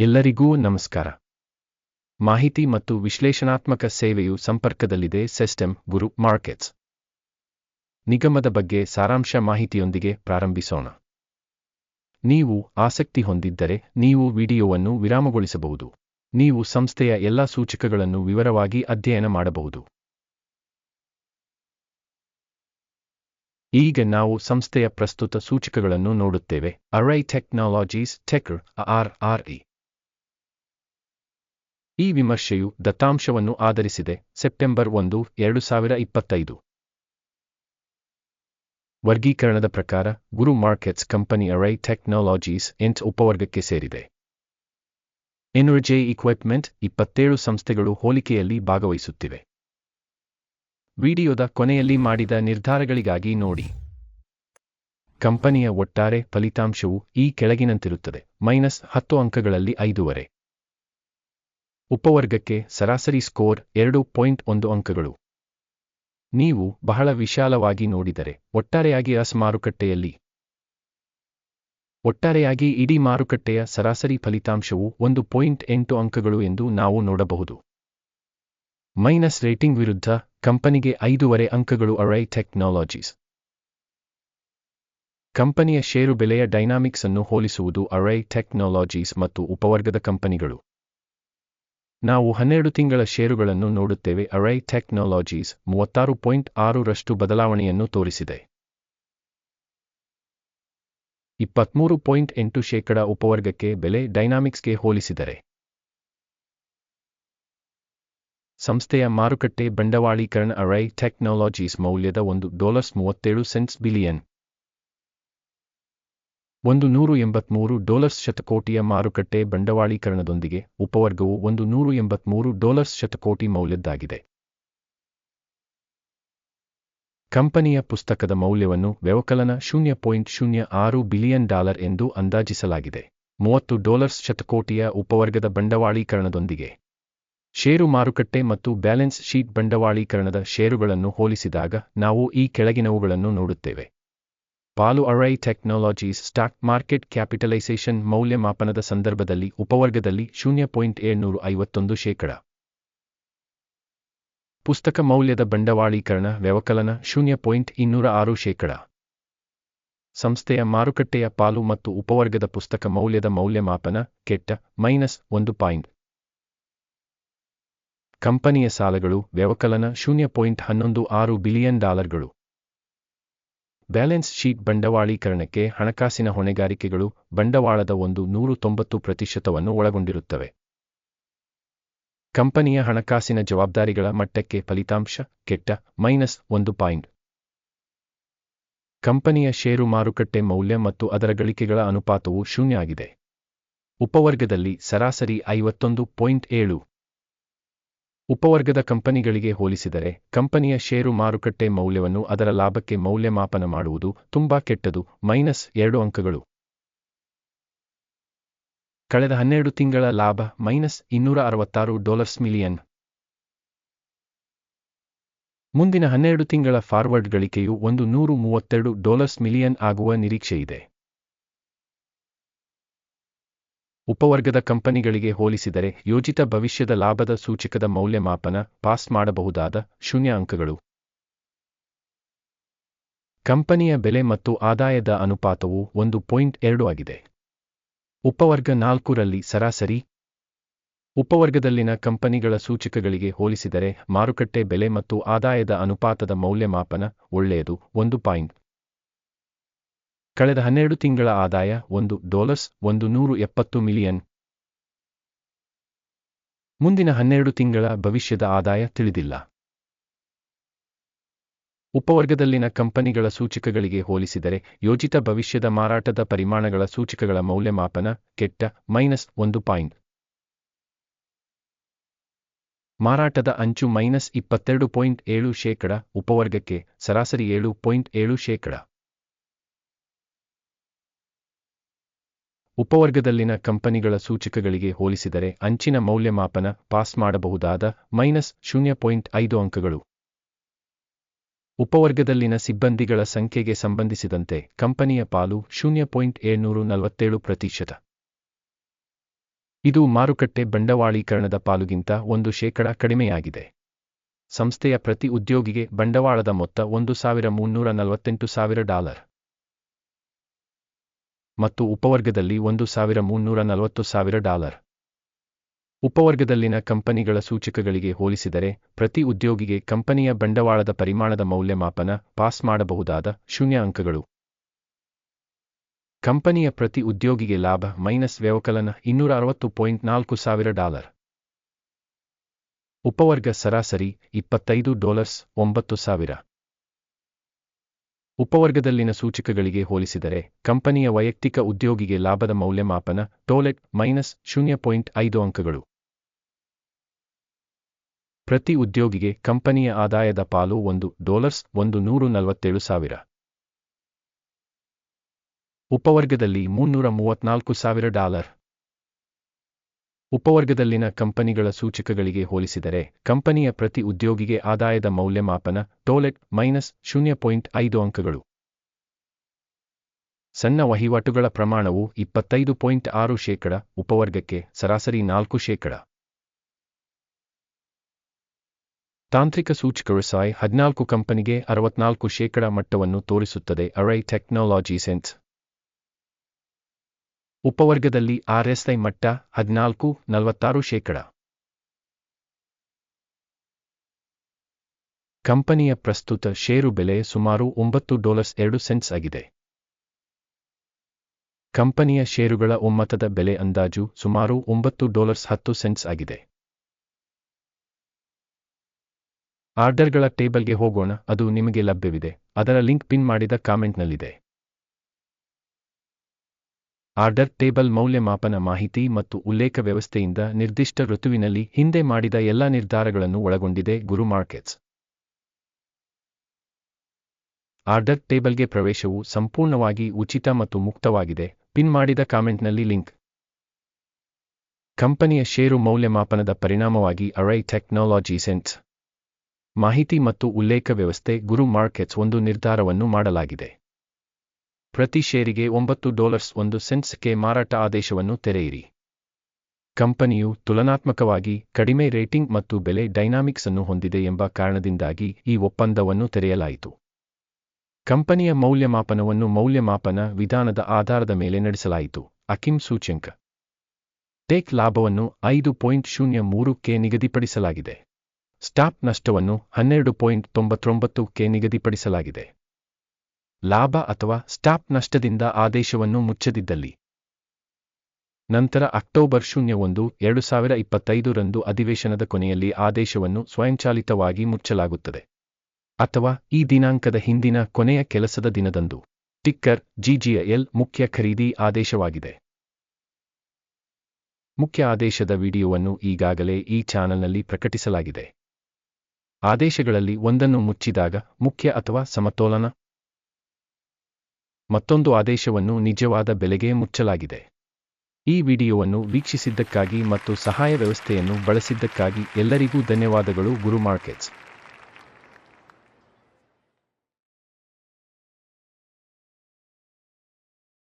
ಎಲ್ಲರಿಗೂ ನಮಸ್ಕಾರ. ಮಾಹಿತಿ ಮತ್ತು ವಿಶ್ಲೇಷಣಾತ್ಮಕ ಸೇವೆಯು ಸಂಪರ್ಕದಲ್ಲಿದೆ, ಸಿಸ್ಟಮ್, ಗುರು, ಮಾರ್ಕೆಟ್ಸ್. ನಿಗಮದ ಬಗ್ಗೆ ಸಾರಾಂಶ ಮಾಹಿತಿಯೊಂದಿಗೆ ಪ್ರಾರಂಭಿಸೋಣ. ನೀವು ಆಸಕ್ತಿ ಹೊಂದಿದ್ದರೆ ನೀವು ವಿಡಿಯೋವನ್ನು ವಿರಾಮಗೊಳಿಸಬಹುದು. ನೀವು ಸಂಸ್ಥೆಯ ಎಲ್ಲಾ ಸೂಚಕಗಳನ್ನು ವಿವರವಾಗಿ ಅಧ್ಯಯನ ಮಾಡಬಹುದು. ಈಗ ನಾವು ಸಂಸ್ಥೆಯ ಪ್ರಸ್ತುತ ಸೂಚಕಗಳನ್ನು ನೋಡುತ್ತೇವೆ. ಅರೈ ಟೆಕ್ನಾಲಜೀಸ್ ಟೆಕ್ ಆರ್ ಈ ವಿಮರ್ಶೆಯು ದತ್ತಾಂಶವನ್ನು ಆಧರಿಸಿದೆ. ಸೆಪ್ಟೆಂಬರ್ ಒಂದು, ಎರಡು ಸಾವಿರ ಇಪ್ಪತ್ತೈದು. ವರ್ಗೀಕರಣದ ಪ್ರಕಾರ, Guru markets company array technologies ಎಂಟ್ ಉಪವರ್ಗಕ್ಕೆ ಸೇರಿದೆ. ಎನರ್ಜೆ ಇಕ್ವಿಪ್ಮೆಂಟ್ ಇಪ್ಪತ್ತೇಳು ಸಂಸ್ಥೆಗಳು ಹೋಲಿಕೆಯಲ್ಲಿ ಭಾಗವಹಿಸುತ್ತಿವೆ. ವಿಡಿಯೋದ ಕೊನೆಯಲ್ಲಿ ಮಾಡಿದ ನಿರ್ಧಾರಗಳಿಗಾಗಿ ನೋಡಿ. ಕಂಪನಿಯ ಒಟ್ಟಾರೆ ಫಲಿತಾಂಶವು ಈ ಕೆಳಗಿನಂತಿರುತ್ತದೆ. ಮೈನಸ್ ಹತ್ತು ಅಂಕಗಳಲ್ಲಿ ಐದೂವರೆ. ಉಪವರ್ಗಕ್ಕೆ ಸರಾಸರಿ ಸ್ಕೋರ್ ಎರಡು ಪಾಯಿಂಟ್ ಒಂದು ಅಂಕಗಳು. ನೀವು ಬಹಳ ವಿಶಾಲವಾಗಿ ನೋಡಿದರೆ ಒಟ್ಟಾರೆಯಾಗಿ ಅಸ್ ಮಾರುಕಟ್ಟೆಯಲ್ಲಿ. ಒಟ್ಟಾರೆಯಾಗಿ ಇಡೀ ಮಾರುಕಟ್ಟೆಯ ಸರಾಸರಿ ಫಲಿತಾಂಶವು ಒಂದು ಪಾಯಿಂಟ್ ಎಂಟು ಅಂಕಗಳು ಎಂದು ನಾವು ನೋಡಬಹುದು. ಮೈನಸ್ ರೇಟಿಂಗ್ ವಿರುದ್ಧ ಕಂಪನಿಗೆ ಐದೂವರೆ ಅಂಕಗಳು ಅರೈ ಟೆಕ್ನಾಲಜೀಸ್ ಕಂಪನಿಯ ಷೇರು ಬೆಲೆಯ ಡೈನಾಮಿಕ್ಸ್ ಅನ್ನು ಹೋಲಿಸುವುದು ಅರೈ ಟೆಕ್ನಾಲಜೀಸ್ ಮತ್ತು ಉಪವರ್ಗದ ಕಂಪನಿಗಳು. ನಾವು ಹನ್ನೆರಡು ತಿಂಗಳ ಷೇರುಗಳನ್ನು ನೋಡುತ್ತೇವೆ. ಅರೈ ಟೆಕ್ನಾಲಜೀಸ್ ಮೂವತ್ತಾರು ಪಾಯಿಂಟ್ ಆರರಷ್ಟು ಬದಲಾವಣೆಯನ್ನು ತೋರಿಸಿದೆ. ಇಪ್ಪತ್ಮೂರು ಪಾಯಿಂಟ್ ಎಂಟು ಶೇಕಡ ಉಪವರ್ಗಕ್ಕೆ ಬೆಲೆ ಡೈನಾಮಿಕ್ಸ್ಗೆ ಹೋಲಿಸಿದರೆ. ಸಂಸ್ಥೆಯ ಮಾರುಕಟ್ಟೆ ಬಂಡವಾಳೀಕರಣ ಅರೈ ಟೆಕ್ನಾಲಜೀಸ್ ಮೌಲ್ಯದ ಒಂದು ಡಾಲರ್ಸ್ ಮೂವತ್ತೇಳು ಸೆಂಟ್ಸ್ ಬಿಲಿಯನ್. ಒಂದು ನೂರು ಎಂಬತ್ಮೂರು ಡಾಲರ್ಸ್ ಶತಕೋಟಿಯ ಮಾರುಕಟ್ಟೆ ಬಂಡವಾಳೀಕರಣದೊಂದಿಗೆ ಉಪವರ್ಗವು ಒಂದು ನೂರು ಎಂಬತ್ಮೂರು ಡಾಲರ್ಸ್ ಶತಕೋಟಿ ಮೌಲ್ಯದ್ದಾಗಿದೆ. ಕಂಪನಿಯ ಪುಸ್ತಕದ ಮೌಲ್ಯವನ್ನು ವ್ಯವಕಲನ ಶೂನ್ಯ ಪಾಯಿಂಟ್ ಶೂನ್ಯ ಆರು ಬಿಲಿಯನ್ ಡಾಲರ್ ಎಂದು ಅಂದಾಜಿಸಲಾಗಿದೆ. ಮೂವತ್ತು ಡಾಲರ್ಸ್ ಶತಕೋಟಿಯ ಉಪವರ್ಗದ ಬಂಡವಾಳೀಕರಣದೊಂದಿಗೆ ಷೇರು ಮಾರುಕಟ್ಟೆ ಮತ್ತು ಬ್ಯಾಲೆನ್ಸ್ ಶೀಟ್ ಬಂಡವಾಳೀಕರಣದ ಷೇರುಗಳನ್ನು ಹೋಲಿಸಿದಾಗ ನಾವು ಈ ಕೆಳಗಿನವುಗಳನ್ನು ನೋಡುತ್ತೇವೆ. ಪಾಲು array technologies stock market capitalisation ಮೌಲ್ಯಮಾಪನದ ಸಂದರ್ಭದಲ್ಲಿ ಉಪವರ್ಗದಲ್ಲಿ ಶೂನ್ಯ ಪಾಯಿಂಟ್ ಏಳ್ನೂರು ಐವತ್ತೊಂದು ಶೇಕಡ. ಪುಸ್ತಕ ಮೌಲ್ಯದ ಬಂಡವಾಳೀಕರಣ ವ್ಯವಕಲನ ಶೂನ್ಯ ಪಾಯಿಂಟ್ ಇನ್ನೂರ ಆರು ಶೇಕಡ. ಸಂಸ್ಥೆಯ ಮಾರುಕಟ್ಟೆಯ ಪಾಲು ಮತ್ತು ಉಪವರ್ಗದ ಪುಸ್ತಕ ಮೌಲ್ಯದ ಮೌಲ್ಯಮಾಪನ ಕೆಟ್ಟ ಮೈನಸ್ ಒಂದು ಪಾಯಿಂಟ್. ಕಂಪನಿಯ ಸಾಲಗಳು ವ್ಯವಕಲನ ಶೂನ್ಯ ಪಾಯಿಂಟ್ ಹನ್ನೊಂದು ಆರು ಬಿಲಿಯನ್ ಡಾಲರ್ಗಳು. ಬ್ಯಾಲೆನ್ಸ್ ಶೀಟ್ ಬಂಡವಾಳೀಕರಣಕ್ಕೆ ಹಣಕಾಸಿನ ಹೊಣೆಗಾರಿಕೆಗಳು ಬಂಡವಾಳದ ಒಂದು ನೂರು ತೊಂಬತ್ತು ಪ್ರತಿಶತವನ್ನು ಒಳಗೊಂಡಿರುತ್ತವೆ. ಕಂಪನಿಯ ಹಣಕಾಸಿನ ಜವಾಬ್ದಾರಿಗಳ ಮಟ್ಟಕ್ಕೆ ಫಲಿತಾಂಶ ಕೆಟ್ಟ ಮೈನಸ್ ಒಂದು ಪಾಯಿಂಟ್. ಕಂಪನಿಯ ಷೇರು ಮಾರುಕಟ್ಟೆ ಮೌಲ್ಯ ಮತ್ತು ಅದರ ಗಳಿಕೆಗಳ ಅನುಪಾತವು ಶೂನ್ಯ ಆಗಿದೆ. ಉಪವರ್ಗದಲ್ಲಿ ಸರಾಸರಿ ಐವತ್ತೊಂದು ಪಾಯಿಂಟ್ ಏಳು ಉಪವರ್ಗದ ಕಂಪನಿಗಳಿಗೆ ಹೋಲಿಸಿದರೆ, ಕಂಪನಿಯ ಷೇರು ಮಾರುಕಟ್ಟೆ ಮೌಲ್ಯವನ್ನು ಅದರ ಲಾಭಕ್ಕೆ ಮೌಲ್ಯಮಾಪನ ಮಾಡುವುದು ತುಂಬಾ ಕೆಟ್ಟದು. ಮೈನಸ್ ಎರಡು ಅಂಕಗಳು. ಕಳೆದ ಹನ್ನೆರಡು ತಿಂಗಳ ಲಾಭ ಮೈನಸ್ ಇನ್ನೂರ ಅರವತ್ತಾರು ಡಾಲರ್ಸ್ ಮಿಲಿಯನ್. ಮುಂದಿನ ಹನ್ನೆರಡು ತಿಂಗಳ ಫಾರ್ವರ್ಡ್ ಗಳಿಕೆಯು ಒಂದು ನೂರು ಮೂವತ್ತೆರಡು ಡಾಲರ್ಸ್ ಮಿಲಿಯನ್ ಆಗುವ ನಿರೀಕ್ಷೆಯಿದೆ. ಉಪವರ್ಗದ ಕಂಪನಿಗಳಿಗೆ ಹೋಲಿಸಿದರೆ ಯೋಜಿತ ಭವಿಷ್ಯದ ಲಾಭದ ಸೂಚಕದ ಮೌಲ್ಯಮಾಪನ ಪಾಸ್ ಮಾಡಬಹುದಾದ ಶೂನ್ಯ ಅಂಕಗಳು. ಕಂಪನಿಯ ಬೆಲೆ ಮತ್ತು ಆದಾಯದ ಅನುಪಾತವು ಒಂದು ಪಾಯಿಂಟ್ ಎರಡು ಆಗಿದೆ. ಉಪವರ್ಗ ನಾಲ್ಕರಲ್ಲಿ ಸರಾಸರಿ. ಉಪವರ್ಗದಲ್ಲಿನ ಕಂಪನಿಗಳ ಸೂಚಕಗಳಿಗೆ ಹೋಲಿಸಿದರೆ ಮಾರುಕಟ್ಟೆ ಬೆಲೆ ಮತ್ತು ಆದಾಯದ ಅನುಪಾತದ ಮೌಲ್ಯಮಾಪನ ಒಳ್ಳೆಯದು ಒಂದು ಪಾಯಿಂಟ್. ಕಳೆದ ಹನ್ನೆರಡು ತಿಂಗಳ ಆದಾಯ ಒಂದು ಡಾಲರ್ಸ್ ಒಂದು ನೂರು ಎಪ್ಪತ್ತು ಮಿಲಿಯನ್. ಮುಂದಿನ ಹನ್ನೆರಡು ತಿಂಗಳ ಭವಿಷ್ಯದ ಆದಾಯ ತಿಳಿದಿಲ್ಲ. ಉಪವರ್ಗದಲ್ಲಿನ ಕಂಪನಿಗಳ ಸೂಚಕಗಳಿಗೆ ಹೋಲಿಸಿದರೆ ಯೋಜಿತ ಭವಿಷ್ಯದ ಮಾರಾಟದ ಪರಿಮಾಣಗಳ ಸೂಚಕಗಳ ಮೌಲ್ಯಮಾಪನ ಕೆಟ್ಟ ಮೈನಸ್ ಒಂದು ಪಾಯಿಂಟ್. ಮಾರಾಟದ ಅಂಚು ಮೈನಸ್ ಇಪ್ಪತ್ತೆರಡು ಪಾಯಿಂಟ್ ಏಳು ಶೇಕಡ, ಉಪವರ್ಗಕ್ಕೆ ಸರಾಸರಿ ಏಳು ಪಾಯಿಂಟ್ ಏಳು ಶೇಕಡ. ಉಪವರ್ಗದಲ್ಲಿನ ಕಂಪನಿಗಳ ಸೂಚಕಗಳಿಗೆ ಹೋಲಿಸಿದರೆ ಅಂಚಿನ ಮೌಲ್ಯಮಾಪನ ಪಾಸ್ ಮಾಡಬಹುದಾದ ಮೈನಸ್ ಶೂನ್ಯ ಪಾಯಿಂಟ್ ಐದು ಅಂಕಗಳು. ಉಪವರ್ಗದಲ್ಲಿನ ಸಿಬ್ಬಂದಿಗಳ ಸಂಖ್ಯೆಗೆ ಸಂಬಂಧಿಸಿದಂತೆ ಕಂಪನಿಯ ಪಾಲು ಶೂನ್ಯ ಪಾಯಿಂಟ್ ಏಳ್ನೂರು ನಲವತ್ತೇಳು ಪ್ರತಿಶತ. ಇದು ಮಾರುಕಟ್ಟೆ ಬಂಡವಾಳೀಕರಣದ ಪಾಲುಗಿಂತ ಒಂದು ಶೇಕಡ ಕಡಿಮೆಯಾಗಿದೆ. ಸಂಸ್ಥೆಯ ಪ್ರತಿ ಉದ್ಯೋಗಿಗೆ ಬಂಡವಾಳದ ಮೊತ್ತ ಒಂದು ಸಾವಿರ ಮುನ್ನೂರ ನಲವತ್ತೆಂಟು ಸಾವಿರ ಡಾಲರ್. ಮತ್ತು ಉಪವರ್ಗದಲ್ಲಿ ಒಂದು ಸಾವಿರ ಮುನ್ನೂರ ನಲವತ್ತು ಸಾವಿರ ಡಾಲರ್. ಉಪವರ್ಗದಲ್ಲಿನ ಕಂಪನಿಗಳ ಸೂಚಕಗಳಿಗೆ ಹೋಲಿಸಿದರೆ, ಪ್ರತಿ ಉದ್ಯೋಗಿಗೆ ಕಂಪನಿಯ ಬಂಡವಾಳದ ಪರಿಮಾಣದ ಮೌಲ್ಯಮಾಪನ ಪಾಸ್ ಮಾಡಬಹುದಾದ ಶೂನ್ಯ ಅಂಕಗಳು. ಕಂಪನಿಯ ಪ್ರತಿ ಉದ್ಯೋಗಿಗೆ ಲಾಭ ಮೈನಸ್ ವ್ಯವಕಲನ ಇನ್ನೂರ ಅರವತ್ತು ಪಾಯಿಂಟ್ ನಾಲ್ಕು ಸಾವಿರ ಡಾಲರ್. ಉಪವರ್ಗ ಸರಾಸರಿ ಇಪ್ಪತ್ತೈದು ಡಾಲರ್ಸ್ ಒಂಬತ್ತು ಸಾವಿರ. ಉಪವರ್ಗದಲ್ಲಿನ ಸೂಚಕಗಳಿಗೆ ಹೋಲಿಸಿದರೆ, ಕಂಪನಿಯ ವೈಯಕ್ತಿಕ ಉದ್ಯೋಗಿಗೆ ಲಾಭದ ಮೌಲ್ಯಮಾಪನ, ಟೋಲೆಟ್ ಮೈನಸ್ ಶೂನ್ಯ ಪಾಯಿಂಟ್ ಐದು ಅಂಕಗಳು. ಪ್ರತಿ ಉದ್ಯೋಗಿಗೆ ಕಂಪನಿಯ ಆದಾಯದ ಪಾಲು ಒಂದು ಡಾಲರ್ಸ್ ಒಂದು ನೂರು ನಲವತ್ತೇಳು ಸಾವಿರ. ಉಪವರ್ಗದಲ್ಲಿ ಮುನ್ನೂರ ಮೂವತ್ನಾಲ್ಕು ಸಾವಿರ ಡಾಲರ್. ಉಪವರ್ಗದಲ್ಲಿನ ಕಂಪನಿಗಳ ಸೂಚಕಗಳಿಗೆ ಹೋಲಿಸಿದರೆ, ಕಂಪನಿಯ ಪ್ರತಿ ಉದ್ಯೋಗಿಗೆ ಆದಾಯದ ಮೌಲ್ಯಮಾಪನ ಟೋಲೆಟ್ ಮೈನಸ್ ಶೂನ್ಯ ಪಾಯಿಂಟ್ ಐದು ಅಂಕಗಳು. ಸಣ್ಣ ವಹಿವಾಟುಗಳ ಪ್ರಮಾಣವು ಇಪ್ಪತ್ತೈದು ಪಾಯಿಂಟ್ ಆರು ಶೇಕಡ, ಉಪವರ್ಗಕ್ಕೆ ಸರಾಸರಿ ನಾಲ್ಕು ಶೇಕಡ. ತಾಂತ್ರಿಕ ಸೂಚಕರು ಸಾಯ್ ಹದಿನಾಲ್ಕು ಕಂಪನಿಗೆ ಅರವತ್ನಾಲ್ಕು ಶೇಕಡ ಮಟ್ಟವನ್ನು ತೋರಿಸುತ್ತದೆ. ಅರೈ ಟೆಕ್ನಾಲಜಿ ಸೆನ್ಸ್ ಉಪವರ್ಗದಲ್ಲಿ ಆರ್ಎಸ್ಐ ಮಟ್ಟ ಹದಿನಾಲ್ಕು, ನಲವತ್ತಾರು ಶೇಕಡ. ಕಂಪನಿಯ ಪ್ರಸ್ತುತ ಷೇರು ಬೆಲೆ ಸುಮಾರು ಒಂಬತ್ತು ಡಾಲರ್ಸ್ ಎರಡು ಸೆಂಟ್ಸ್ ಆಗಿದೆ. ಕಂಪನಿಯ ಷೇರುಗಳ ಒಮ್ಮತದ ಬೆಲೆ ಅಂದಾಜು ಸುಮಾರು ಒಂಬತ್ತು ಡಾಲರ್ಸ್ ಹತ್ತು ಸೆಂಟ್ಸ್ ಆಗಿದೆ. ಆರ್ಡರ್ಗಳ ಟೇಬಲ್ಗೆ ಹೋಗೋಣ, ಅದು ನಿಮಗೆ ಲಭ್ಯವಿದೆ, ಅದರ ಲಿಂಕ್ ಪಿನ್ ಮಾಡಿದ ಕಾಮೆಂಟ್ನಲ್ಲಿದೆ. ಆರ್ಡರ್ ಟೇಬಲ್ ಮೌಲ್ಯಮಾಪನ ಮಾಹಿತಿ ಮತ್ತು ಉಲ್ಲೇಖ ವ್ಯವಸ್ಥೆಯಿಂದ ನಿರ್ದಿಷ್ಟ ಋತುವಿನಲ್ಲಿ ಹಿಂದೆ ಮಾಡಿದ ಎಲ್ಲ ನಿರ್ಧಾರಗಳನ್ನು ಒಳಗೊಂಡಿದೆ ಗುರು ಮಾರ್ಕೆಟ್ಸ್. ಆರ್ಡರ್ ಟೇಬಲ್ಗೆ ಪ್ರವೇಶವು ಸಂಪೂರ್ಣವಾಗಿ ಉಚಿತ ಮತ್ತು ಮುಕ್ತವಾಗಿದೆ. ಪಿನ್ ಮಾಡಿದ ಕಾಮೆಂಟ್ನಲ್ಲಿ ಲಿಂಕ್. ಕಂಪನಿಯ ಷೇರು ಮೌಲ್ಯಮಾಪನದ ಪರಿಣಾಮವಾಗಿ ಅರೈ ಟೆಕ್ನಾಲಜಿ ಸೆನ್ಸ್ ಮಾಹಿತಿ ಮತ್ತು ಉಲ್ಲೇಖ ವ್ಯವಸ್ಥೆ ಗುರು ಮಾರ್ಕೆಟ್ಸ್ ಒಂದು ನಿರ್ಧಾರವನ್ನು ಮಾಡಲಾಗಿದೆ. ಪ್ರತಿ ಷೇರಿಗೆ ಒಂಬತ್ತು ಡಾಲರ್ಸ್ ಒಂದು ಸೆನ್ಸ್ಗೆ ಮಾರಾಟ ಆದೇಶವನ್ನು ತೆರೆಯಿರಿ. ಕಂಪನಿಯು ತುಲನಾತ್ಮಕವಾಗಿ ಕಡಿಮೆ ರೇಟಿಂಗ್ ಮತ್ತು ಬೆಲೆ ಡೈನಾಮಿಕ್ಸ್ ಅನ್ನು ಹೊಂದಿದೆ ಎಂಬ ಕಾರಣದಿಂದಾಗಿ ಈ ಒಪ್ಪಂದವನ್ನು ತೆರೆಯಲಾಯಿತು. ಕಂಪನಿಯ ಮೌಲ್ಯಮಾಪನವನ್ನು ಮೌಲ್ಯಮಾಪನ ವಿಧಾನದ ಆಧಾರದ ಮೇಲೆ ನಡೆಸಲಾಯಿತು ಅಕಿಮ್ ಸೂಚ್ಯಂಕ. ಟೇಕ್ ಲಾಭವನ್ನು ಐದು ಪಾಯಿಂಟ್ ಶೂನ್ಯ ಮೂರು ನಿಗದಿಪಡಿಸಲಾಗಿದೆ. ಸ್ಟಾಪ್ ನಷ್ಟವನ್ನು ಹನ್ನೆರಡು ಪಾಯಿಂಟ್ ತೊಂಬತ್ತೊಂಬತ್ತು ಕೆ ನಿಗದಿಪಡಿಸಲಾಗಿದೆ. ಲಾಭ ಅಥವಾ ಸ್ಟಾಪ್ ನಷ್ಟದಿಂದ ಆದೇಶವನ್ನು ಮುಚ್ಚದಿದ್ದಲ್ಲಿ. ನಂತರ ಅಕ್ಟೋಬರ್ ಶೂನ್ಯ ಒಂದು ಎರಡು ಸಾವಿರ ಇಪ್ಪತ್ತೈದರಂದು ಅಧಿವೇಶನದ ಕೊನೆಯಲ್ಲಿ ಆದೇಶವನ್ನು ಸ್ವಯಂಚಾಲಿತವಾಗಿ ಮುಚ್ಚಲಾಗುತ್ತದೆ. ಅಥವಾ ಈ ದಿನಾಂಕದ ಹಿಂದಿನ ಕೊನೆಯ ಕೆಲಸದ ದಿನದಂದು. ಟಿಕ್ಕರ್, ಜಿಜಿಎಲ್ ಮುಖ್ಯ ಖರೀದಿ ಆದೇಶವಾಗಿದೆ. ಮುಖ್ಯ ಆದೇಶದ ವಿಡಿಯೋವನ್ನು ಈಗಾಗಲೇ ಈ ಚಾನಲ್ನಲ್ಲಿ ಪ್ರಕಟಿಸಲಾಗಿದೆ. ಆದೇಶಗಳಲ್ಲಿ ಒಂದನ್ನು ಮುಚ್ಚಿದಾಗ ಮುಖ್ಯ ಅಥವಾ ಸಮತೋಲನ ಮತ್ತೊಂದು ಆದೇಶವನ್ನು ನಿಜವಾದ ಬೆಲೆಗೆ ಮುಚ್ಚಲಾಗಿದೆ. ಈ ವಿಡಿಯೋವನ್ನು ವೀಕ್ಷಿಸಿದ್ದಕ್ಕಾಗಿ ಮತ್ತು ಸಹಾಯ ವ್ಯವಸ್ಥೆಯನ್ನು ಬಳಸಿದ್ದಕ್ಕಾಗಿ ಎಲ್ಲರಿಗೂ ಧನ್ಯವಾದಗಳು ಗುರು ಮಾರ್ಕೆಟ್ಸ್